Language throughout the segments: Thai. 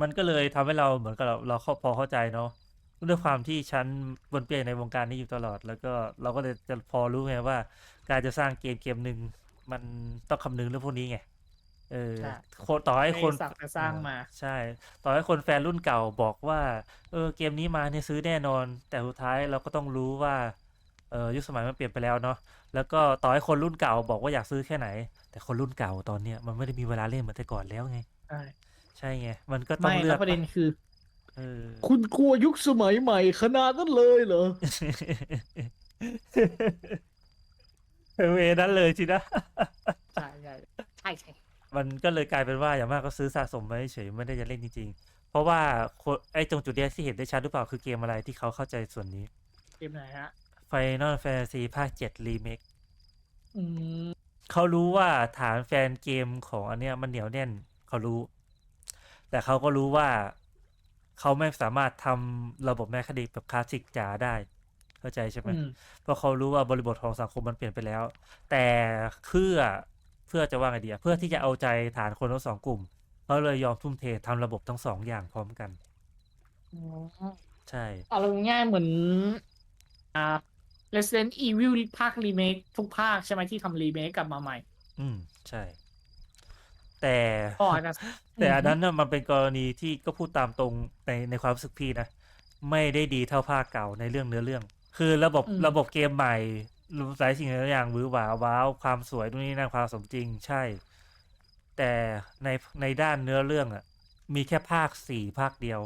มันก็เลยทำให้เราเหมือนกับเราเราเข้าพอเข้าใจเนาะด้วยความที่ฉันวนเปลี่ยนในวงการนี้อยู่ตลอด แล้วก็เราก็เลยจะพอรู้ไงว่า การจะสร้างเกมเกมหนึ่งมันต้องคำนึงเรื่องพวกนี้ไงเออใช่คนต่อให้ไม่คน สักแต่สร้างมา ใช่ ต่อให้คนแฟนรุ่นเก่าบอกว่า เออ เกมนี้มาเนี่ยซื้อแน่นอน แต่สุดท้ายเราก็ต้องรู้ว่า เออยุคสมัยมันเปลี่ยนไปแล้วเนาะ แล้วก็ต่อให้คนรุ่นเก่าบอกว่าอยากซื้อแค่ไหน แต่คนรุ่นเก่าตอนเนี้ยมันไม่ได้มีเวลาเล่นเหมือนแต่ก่อนแล้วไง ใช่ ใช่ไง มันก็ต้องไม่เลืแล้อกวประเด็นคือ เออ คุณกลัวยุคสมัยใหม่ขนาดนั้นเลยเหรอเออเวนั้นเลยสินะ ใช่ใช่ใช่ใช่ มันก็เลยกลายเป็นว่าอย่างมากก็ซื้อสะสมไว้เฉยไม่ได้จะเล่นจริงๆ เพราะว่าคนไอ้ตรงจุดเนี้ยที่เห็นได้ชัดหรือเปล่าคือเกมอะไรที่เขาเข้าใจส่วนนี้ เกมไหนฮะ Final Fantasy ภาค7 Remake อืมเขารู้ว่าฐานแฟนเกมของอันเนี้ยมันเหนียวแน่น เขารู้ แต่เขาก็รู้ว่าเขาไม่สามารถทำระบบแมคานิกแบบคลาสสิกจ๋าได้ เข้าใจใช่ไหมอืมเพราะเขารู้ว่าบริบทของสังคมมันเปลี่ยนไปแล้ว แต่เพื่อเพื่อจะว่าไงดีอะเพื่อที่จะเอาใจฐานคนทั้งสองกลุ่มเขาเลยยอมทุ่มเททำระบบทั้งสองอย่างพร้อมกันใช่เอาลงง่ายเหมือนอ่า Resident Evil ภาครีเมคทุกภาคใช่ไหมที่ทำรีเมคกลับมาใหม่ อืม ใช่ แต่ก็อาจจะแต่อันนั้นน่ะมันเป็นกรณีที่ก็พูดตามตรงในในความรู้สึกพี่นะ ไม่ได้ดีเท่าภาคเก่าในเรื่องเนื้อเรื่อง คือระบบระบบเกมใหม่หลายสิ่งหลายอย่างหวือหวาว้าวความสวยนู่นนี่นั่นความสมจริงใช่ แต่ในในด้านเนื้อเรื่องอะมีแค่ภาคสี่ภาคเดียว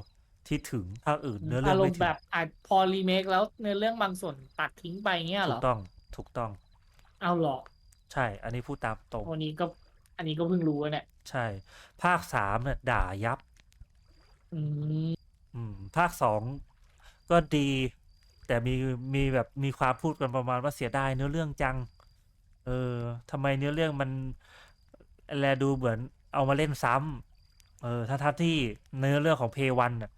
ที่ถึงภาคอื่นเนื้อเรื่ออางรไม่มณ์ถึแบงบอาจพอรีเมคแล้วเนื้อเรื่องบางส่วนตัดทิ้งไปเงี้ยเหถูรอกต้องถูกต้อง เอาหรอใช่ อันนี้พูดตามตรง วันนี้ก็ อันนี้ก็เพิ่งรู้เนี่ยใช่ ภาคสามเนี่ยด่ายับ อืมอืม ภาคสองก็ดี แต่มีมีแบบมีความพูดกันประมาณว่าเสียดายเนื้อเรื่องจัง เออทำไมเนื้อเรื่องมันแลดูเหมือนเอามาเล่นซ้ำเออทั้งทที่เนื้อเรื่องของเพวันน่ะ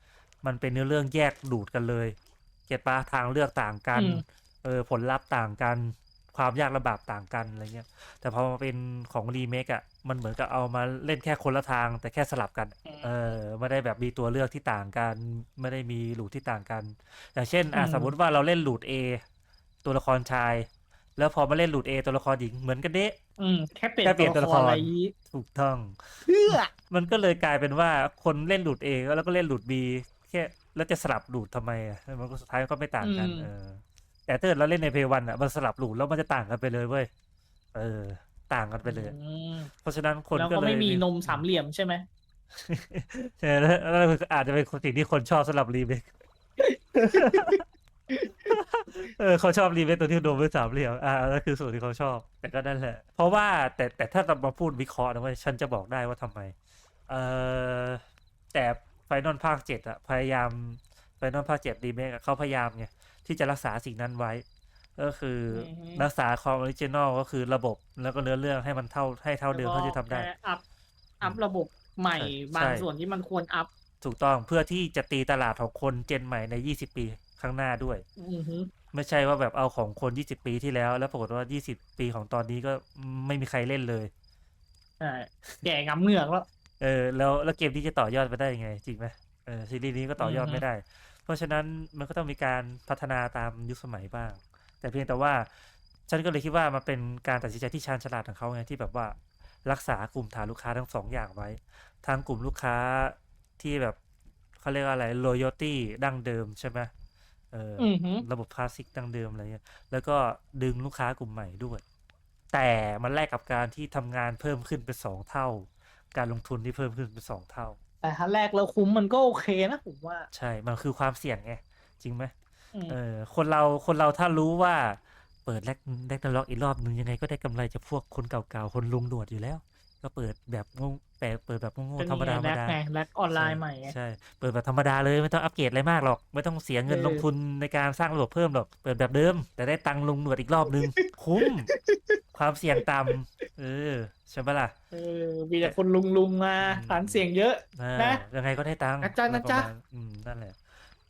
มันเป็นเนื้อเรื่องแยกดูดกันเลย เก็ตปะทางเลือกต่างกันอืมเออ ผลลัพธ์ต่างกัน ความยากลำบากต่างกันอะไรเงี้ย แต่พอมาเป็นของรีเมคอะมันเหมือนกับเอามาเล่นแค่คนละทาง แต่แค่สลับกัน เออไม่ได้แบบมีตัวเลือกที่ต่างกัน ไม่ได้มีหลูทที่ต่างกัน อย่างเช่นอะอืมสมมติว่าเราเล่นหลูด A ตัวละครชาย แล้วพอมาเล่นหลูด A ตัวละครหญิงเหมือนกันเดะอืมแค่เปลี่ยนแค่เปลี่ยนตัวละครอะไรถูกต้องเพื่อมันก็เลยกลายเป็นว่าคนเล่นหลุด A แล้วก็เล่นหลุด B แค่แล้วจะสลับหลุดทำไมอะมันก็สุดท้ายก็ไม่ต่างกันเออ แต่ถ้าเกิดเราเล่นในเพย์วันอะมันสลับหลุดแล้วมันจะต่างกันไปเลยเว้ยเออ ต่างกันไปเลย อืมเพราะฉะนั้นคนแล้วก็ก็เลยไม่มีนมสามเหลี่ยมใช่ไหมใช่แล้วแล้วอาจจะเป็นสิ่งที่คนชอบสำหรับรีเมคเออเขาชอบรีเมคตัวที่โดนเป็นสามเหลี่ยมอ่านั่นคือส่วนที่เขาชอบ แต่ก็นั่นแหละ เพราะว่าแต่แต่ถ้าเรามาพูดวิเคราะห์นะว่าฉันจะบอกได้ว่าทำไม เออแต่ไฟนอลภาคเจ็ดอะพยายามไฟนอลภาคเจ็ดรีเมคเขาพยายามไง ที่จะรักษาสิ่งนั้นไว้ ก็คือออฮึรักษาความออริจินอลก็คือระบบแล้วก็เนื้อเรื่องให้มันเท่าให้เท่าเดิมเท่าที่ทำได้แล้วก็แค่อัพอัพระบบใหม่ใช่บางใช่ส่วนที่มันควรอัพถูกต้องเพื่อที่จะตีตลาดของคนเจนใหม่ใน20ปีข้างหน้าด้วยอือฮึไม่ใช่ว่าแบบเอาของคน20ปีที่แล้ว แล้วปรากฏว่า20ปีของตอนนี้ก็ไม่มีใครเล่นเลยใช่แก่งำเหงือกแล้ว เออ แล้วแล้วเกมที่จะต่อยอดไปได้ยังไง จริงไหมเออซีรีส์นี้ก็ต่อยอดอือฮึไม่ได้ เพราะฉะนั้นมันก็ต้องมีการพัฒนาตามยุคสมัยบ้าง แต่เพียงแต่ว่าฉันก็เลยคิดว่ามันเป็นการตัดสินใจที่ชาญฉลาดของเขาไงที่แบบว่ารักษากลุ่มฐานลูกค้าทั้งสองอย่างไว้ ทั้งกลุ่มลูกค้าที่แบบเขาเรียกว่าอะไร loyalty ดั้งเดิมใช่ไหมเออออือฮึระบบคลาสสิกดั้งเดิมอะไรเงี้ยแล้วก็ดึงลูกค้ากลุ่มใหม่ด้วย แต่มันแลกกับการที่ทำงานเพิ่มขึ้นเป็นสองเท่า การลงทุนที่เพิ่มขึ้นเป็นสองเท่า แต่ถ้าแรกเราคุ้มมันก็โอเคนะผมว่า ใช่ มันคือความเสี่ยงไง จริงไหมอืม เออ คนเรา คนเราถ้ารู้ว่า เปิดแลกแลกนาล็อกอีกรอบนึงยังไงก็ได้กำไรจากพวกคนเก่าๆ คนลุงหนวดอยู่แล้ว ก็เปิดแบบงงแปลเปิดแบบงงเป็นๆธรรมดาธรรมแรกดาไงแรกออนไลน์ใหม่ไงใช่เปิดแบบธรรมดาเลยไม่ต้องอัปเกรดอะไรมากหรอก ไม่ต้องเสียเงินเออลงทุนในการสร้างระบบเพิ่มหรอก เปิดแบบเดิม แต่ได้ตังค์ลุงหนวดอีกรอบนึง คุ้ม ความเสี่ยงต่ำเออใช่ปะล่ะเออมีแต่คนลุงลุงๆมาอืมฐานเสียงเยอะอ่านะยังไงก็ได้ตังค์นะจ๊ะนะจ๊ะประมาณอืมนั่นแหละ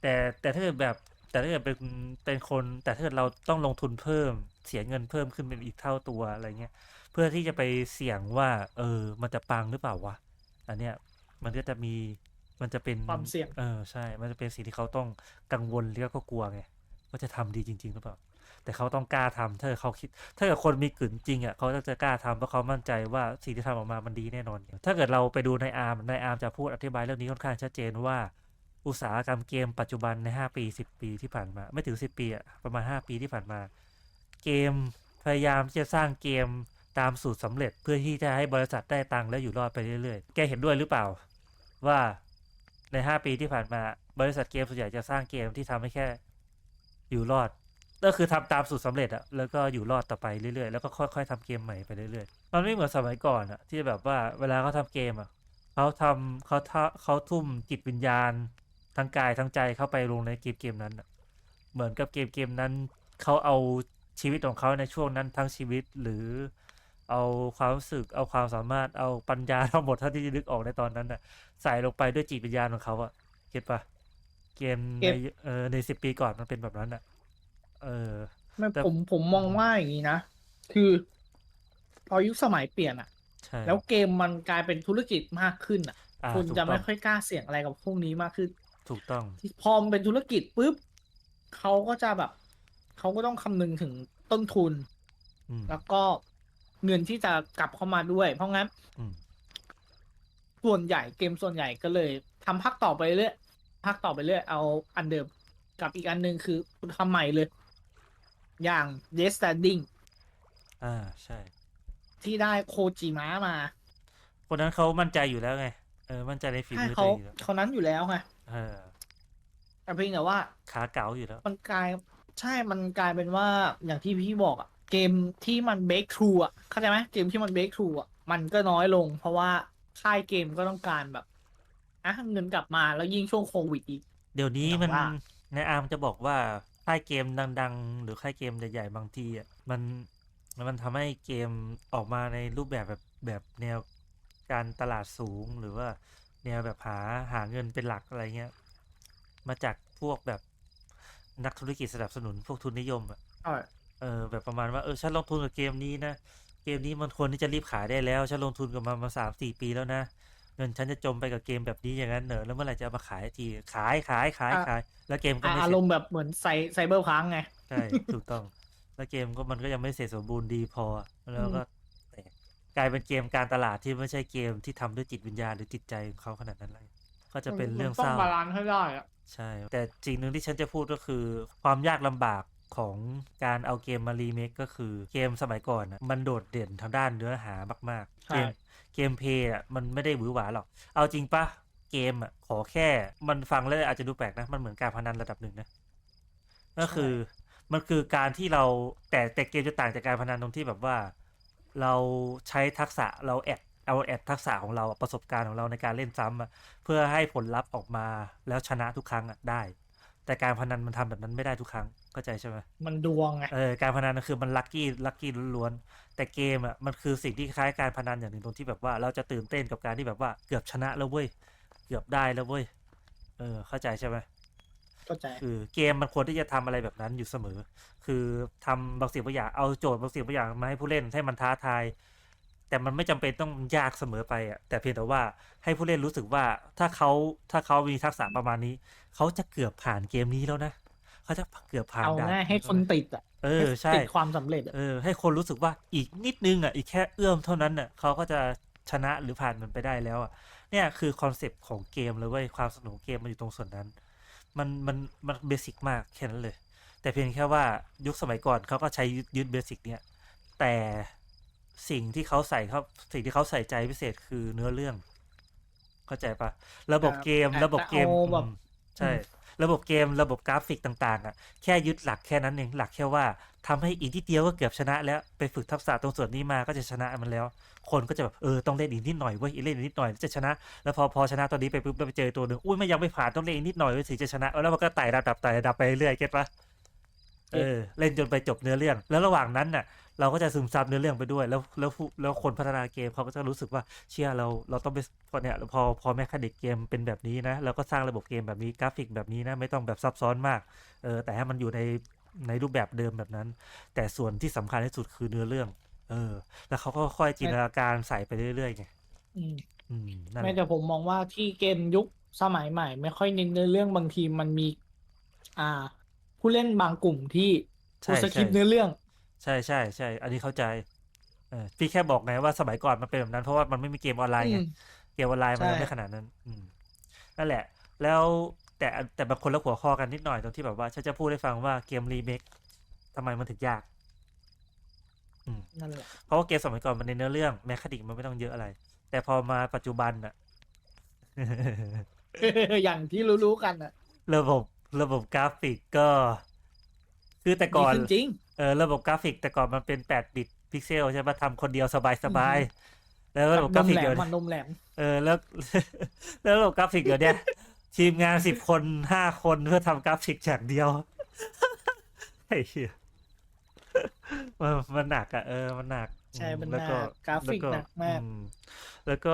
แต่แต่ถ้าเกิดแบบแต่ถ้าเกิดเป็นเป็นคน แต่ถ้าเกิดเราต้องลงทุนเพิ่ม เสียเงินเพิ่มขึ้นเป็นอีกเท่าตัวอะไรเงี้ยเพื่อที่จะไปเสี่ยงว่า เออ มันจะปังหรือเปล่าวะ อันเนี้ยมันก็จะมีมันจะเป็นความเสี่ยง เออใช่ มันจะเป็นสิ่งที่เขาต้องกังวลแล้วก็กลัวไงว่าจะทำดีจริง ๆ หรือเปล่า แต่เขาต้องกล้าทำถ้าเขาคิด ถ้าเกิดคนมีกลืนจริงอะเขาจะกล้าทำเพราะเขามั่นใจว่าสิ่งที่ทำออกมามันดีแน่นอน ถ้าเกิดเราไปดูในอาร์มในอาร์มจะพูดอธิบายเรื่องนี้ค่อนข้างชัดเจนว่าอุตสาหกรรมเกมปัจจุบันใน 5 ปี 10 ปีที่ผ่านมา ไม่ถึง 10 ปีอะประมาณ 5 ปีที่ผ่านมา เกมพยายามที่จะสร้างเกม ตามสูตรสำเร็จเพื่อที่จะให้บริษัทได้ตังค์และอยู่รอดไปเรื่อยๆ แกเห็นด้วยหรือเปล่า ว่าใน 5 ปีที่ผ่านมาบริษัทเกมส่วนใหญ่จะสร้างเกมที่ทำให้แค่อยู่รอด ก็คือทำตามสูตรสำเร็จอะแล้วก็อยู่รอดต่อไปเรื่อยๆ แล้วก็ค่อย ๆทำเกมใหม่ไปเรื่อยๆ มันไม่เหมือนสมัยก่อนอะที่แบบว่าเวลาเขาทำเกมอะเขาทำเขาทะเขาทุ่มจิตวิญญาณทั้งกายทั้งใจเข้าไปลงในเกมเกมนั้นอะเหมือนกับเกมเกมนั้นเขาเอาชีวิตของเขาในช่วงนั้นทั้งชีวิตหรือ เอาความรู้สึกเอาความสามารถเอาปัญญาทั้งหมดเท่าที่จะนึกออกในตอนนั้นน่ะ ใส่ลงไปด้วยจิตวิญญาณของเขาอะเก็ตปะเกมเก็ในตเออในสิบปีก่อนมันเป็นแบบนั้นอะเออไม่แต่ผมผมมองว่าอย่างนี้นะ คือ พอยุคสมัยเปลี่ยนอะใช่แล้วเกมมันกลายเป็นธุรกิจมากขึ้นอะอ่าคุณถูกจะต้ไม่องค่อยกล้าเสี่ยงอะไรกับพวกนี้มากขึ้น ถูกต้องที่พอมันเป็นธุรกิจปุ๊บเขาก็จะแบบเขาก็ต้องคำนึงถึงต้นทุนอืมแล้วก็ เงินที่จะกลับเข้ามาด้วย เพราะงั้นอืม ส่วนใหญ่เกมส่วนใหญ่ก็เลยทำภาคต่อไปเรื่อยภาคต่อไปเรื่อยเอาอันเดิมกับอีกอันหนึ่งคือคุณทำใหม่เลย อย่าง Death Standing อ่าใช่ ที่ได้โคจิมะมาคนนั้นเขามั่นใจอยู่แล้วไง เออ มั่นใจในฝีให้มือตัเขาวเองอยู่แล้วเขานั้นอยู่แล้วไงเออ แต่เพียงแต่ว่า ขาเก๋าอยู่แล้ว มันกลายใช่ มันกลายเป็นว่าอย่างที่พี่บอกอะ เกมที่มันเบรกทรูอะเข้าใจไหมเกมที่มันเบรกทรูอะมันก็น้อยลง เพราะว่าค่ายเกมก็ต้องการแบบอะเงินกลับมาแล้วยิ่งช่วงโควิดอีก เดี๋ยวนี้แต่มันว่าในอาร์มจะบอกว่าค่ายเกมดัง ๆ หรือค่ายเกมใหญ่ๆบางทีอะมันมันทำให้เกมออกมาในรูปแบบแบบแบบแนวการตลาดสูงหรือว่าแนวแบบหาหาเงินเป็นหลักอะไรเงี้ย มาจากพวกแบบนักธุรกิจสนับสนุนพวกทุนนิยมอะ เออเออแบบประมาณว่าเออฉันลงทุนกับเกมนี้นะ เกมนี้มันควรที่จะรีบขายได้แล้วฉันลงทุนกับมันมาสามสี่ปีแล้วนะเงินฉันจะจมไปกับเกมแบบนี้อย่างนั้นเหนอะแล้วเมื่อไหร่จะเอามาขายทีขายขายขายขาย แล้วเกมก็อะไม่อาเสรร็จมณ์แบบเหมือนไซไซเบอร์พังไง ใช่ถูกต้อง แล้วเกมก็มันก็ยังไม่เสร็จสมบูรณ์ดีพอ แล้วก็แตกกลายเป็นเกมการตลาดที่ไม่ใช่เกมที่ทำด้วยจิตวิญญาณหรือจิตใจของเขาขนาดนั้นเลยก็จะเป็นเรื่องต้อเศงร้าบาลานซ์ให้ได้อะใช่ แต่สิ่งหนึ่งที่ฉันจะพูดก็คือ ความยากลำบาก ของการเอาเกมมารีเมคก็คือเกมสมัยก่อนน่ะมันโดดเด่นทางด้านเนื้อหามากๆใช่เกมเกมเพลย์อะมันไม่ได้หวือหวาหรอก เอาจริงปะเกมอะขอแค่มันฟังแล้วอาจจะดูแปลกนะ มันเหมือนการพนันระดับหนึ่งนะ ก็คือมันคือการที่เราแต่แต่เกมจะต่างจากการพนันตรงที่แบบว่า เราใช้ทักษะเราแอดเอาแอดทักษะของเราอะประสบการณ์ของเราในการเล่นซ้ำอะเพื่อให้ผลลัพธ์ออกมาแล้วชนะทุกครั้งอะได้ แต่การพนันมันทำแบบนั้นไม่ได้ทุกครั้งเข้าใจใช่ไหมมันดวงไงเออการพนันนะคือมันลัคกี้ลัคกี้ล้วนๆแต่เกมอะมันคือสิ่งที่คล้ายการพนันอย่างหนึ่งตรงที่แบบว่าเราจะตื่นเต้นกับการที่แบบว่าเกือบชนะแล้วเว้ยเกือบได้แล้วเว้ยเออเข้าใจใช่ไหมเข้าใจคือเกมมันควรที่จะทำอะไรแบบนั้นอยู่เสมอ คือทำบางสิ่งบางอย่างเอาโจทย์บางสิ่งบางอย่างมาให้ผู้เล่นให้มันท้าทาย แต่มันไม่จำเป็นต้องยากเสมอไปอะแต่เพียงแต่ว่าให้ผู้เล่นรู้สึกว่าถ้าเขาถ้าเขามีทักษะประมาณนี้ เขาจะเกือบผ่านเกมนี้แล้วนะเขาจะเกือบผ่านเอาด่านง่ายให้คนติดอะเออใช่ติดความสำเร็จอะเออให้คนรู้สึกว่าอีกนิดนึงอะอีกแค่เอื้อมเท่านั้นอะเขาก็จะชนะหรือผ่านมันไปได้แล้วอะเนี่ยคือคอนเซปต์ของเกมเลยเว้ยความสนุกของเกมมันอยู่ตรงส่วนนั้น มันมันมันเบสิกมากแค่นั้นเลย แต่เพียงแค่ว่ายุคสมัยก่อนเขาก็ใช้ยึดยึดเบสิกเนี่ยแต่ สิ่งที่เขาใส่เขาสิ่งที่เขาใส่ใจพิเศษคือเนื้อเรื่อง เข้าใจปะระบบเกมแต่ระบบเกมแต่เอาแบบอืมใช่ ระบบเกมระบบกราฟิกต่างๆ อะ แค่ยึดหลักแค่นั้นเองหลักแค่ว่าทำให้อีกนิดเดียวก็เกือบชนะ แล้วไปฝึกทักษะตรงส่วนนี้มาก็จะชนะมันแล้ว คนก็จะแบบเออต้องเล่นอีกนิดหน่อยเว้ยอีกเล่นอีกนิดหน่อยจะชนะ แล้วพอพอชนะตัวนี้ไปปุ๊บแล้วไปเจอตัวหนึ่งอุ้ยไม่ยังไม่ผ่านต้องเล่นอีกนิดหน่อยเว้ยถึงจะชนะแล้วมันก็ไต่ระดับไต่ระดับไปเรื่อยเก็ตปะ เออเล่นจนไปจบเนื้อเรื่อง แล้วระหว่างนั้นน่ะ เราก็จะซึมซับเนื้อเรื่องไปด้วย แล้วแล้วผู้แล้วคนพัฒนาเกมเขาก็จะรู้สึกว่าเชื่อเราเราต้องไปพอเนี่ยพอพอแมคานิกเกมเป็นแบบนี้นะเราก็สร้างระบบเกมแบบนี้กราฟิกแบบนี้นะไม่ต้องแบบซับซ้อนมากเออแต่ให้มันอยู่ในในรูปแบบเดิมแบบนั้น แต่ส่วนที่สำคัญที่สุดคือเนื้อเรื่อง เออ แล้วเขาก็ค่อยจินตนาการใส่ไปเรื่อยๆไงอืมอืมนั่นแหไม่ละแต่ผมมองว่าที่เกมยุคสมัยใหม่ ไม่ค่อยเน้นเนื้อเรื่องบางทีมันมี อ่า ผู้เล่นบางกลุ่มที่ใช่กูสคริปใช่ต์เนื้อเรื่อง ใช่ใช่ใช่ อันนี้เข้าใจเออพี่แค่บอกไงว่าสมัยก่อนมันเป็นแบบนั้น เพราะว่ามันไม่มีเกมออนไลน์ไงอืมเกมออนไลน์มันยังใช่ไม่ขนาดนั้น อืมนั่นแหละ แล้วแต่แต่บางคนละหัวข้อกันนิดหน่อยตรงที่แบบว่าฉันจะพูดให้ฟังว่าเกมรีเมคทำไมมันถึงยากอืมนั่นแหละเพราะว่าเกมสมัยก่อนมันในเนื้อเรื่องแมคคานิกมันไม่ต้องเยอะอะไร แต่พอมาปัจจุบันอะอย่างที่รู้ๆกันอะระบบ ระบบกราฟิกก็ คือแต่ดีก่อนขึ้นจริงเออระบบกราฟิกแต่ก่อนมันเป็นแปดบิตพิกเซลใช่ปะทำคนเดียวสบายสบายๆแล้วระบบกนรามฟิกแหลเดี๋ยมวมันนมแหลมเออแล้ว แล้วระบบกราฟิกเดี๋ยวเนี้ยทีมงานสิบคนห้าคนเพื่อทำกราฟิกฉากเดียวไอ้เหี้ยมันมันหนักอะเออมันหนักใช่อืมันแล้วหนักกราฟิกแล้วหนักมากอืแล้วก็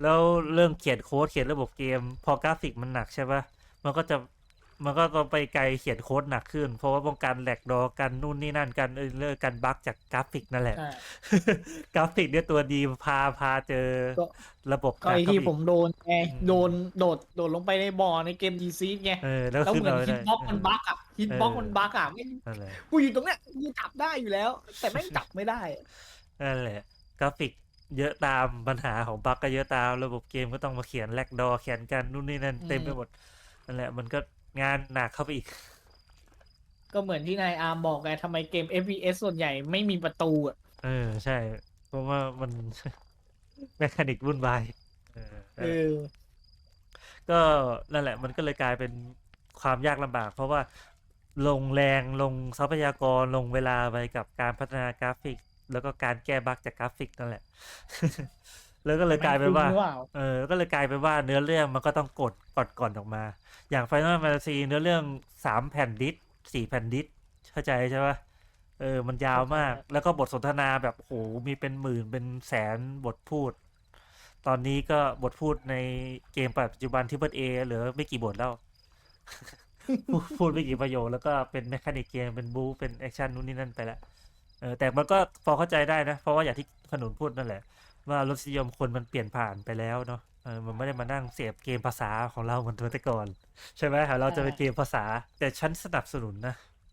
แล้วเรื่องเขียนโค้ดเขียนระบบเกม พอกราฟิกมันหนักใช่ปะมันก็จะ มันก็ต้องไปไกลเขียนโค้ดหนักขึ้น เพราะว่าป้องกันแหลกดอกันนู่นนี่นั่นกันเออเรื่องกันบั๊กจากกราฟิกนั่นแหละใช่กราฟิกเนี่ยตัวดีพาพาเจอก็ระบบก็ไอที่กราฟิกผมโดนไงอืมโดนโดดโดดลงไปในบ่อในเกมดีซีไงเออแล้วแล้วขึ้นเหมือนมาไม่ฮิตได้บ็อกมันเออบั๊กอะฮิตบ็อกเออมันบั๊กอะไม่นั่นแหละกูอยู่ตรงเนี้ยกูจับได้อยู่แล้ว แต่แม่งจับไม่ได้นั่นแหละกราฟิกเยอะตามปัญหาของบั๊กก็เยอะตามระบบเกมก็ต้องมาเขียนแลกดอเขียนกันนู่นนี่นั่นอืมเต็มไปหมดนั่นแหละมันก็ งานหนักเข้าไปอีก ก็เหมือนที่นายอาร์มบอกไงทำไมเกม FPS ส่วนใหญ่ไม่มีประตูอะเออ ใช่ เพราะว่ามัน แมคานิกวุ่นวายเออเออก็นั่นแหละ มันก็เลยกลายเป็นความยากลำบาก เพราะว่าลงแรงลงทรัพยากรลงเวลาไปกับการพัฒนากราฟิก แล้วก็การแก้บั๊กจากกราฟิกนั่นแหละ แล้วก็เลยกลายเป็นว่าไม่คุ้มหรือเปล่า เออ ก็เลยกลายเป็นว่าเนื้อเรื่องมันก็ต้องกดกดก่อนออกมา อย่าง Final Fantasy เนื้อเรื่องสามแผ่นดิสสี่แผ่นดิสเข้าใจใช่ปะเออ มันยาวมาก แล้วก็บทสนทนาแบบโหมีเป็นหมื่นเป็นแสนบทพูด ตอนนี้ก็บทพูดในเกมปัจจุบันที่เบิร์เอเหลือไม่กี่บทแล้วพูดพูดไม่กี่ประโยคแล้วก็เป็นแมคานิกเกมเป็นบูเป็นแอคชั่นนู่นนี่นั่นไปแล้วเออแต่มันก็พอเข้าใจได้นะ เพราะว่าอย่างที่ขนุนพูดนั่นแหละ ว่ารสนิยมคนมันเปลี่ยนผ่านไปแล้วเนาะเออมันไม่ได้มานั่งเสพเกมภาษาของเราเหมือนแต่ก่อน ใช่ไหมเราจะเป็นเกมภาษา แต่ฉันสนับสนุนนะ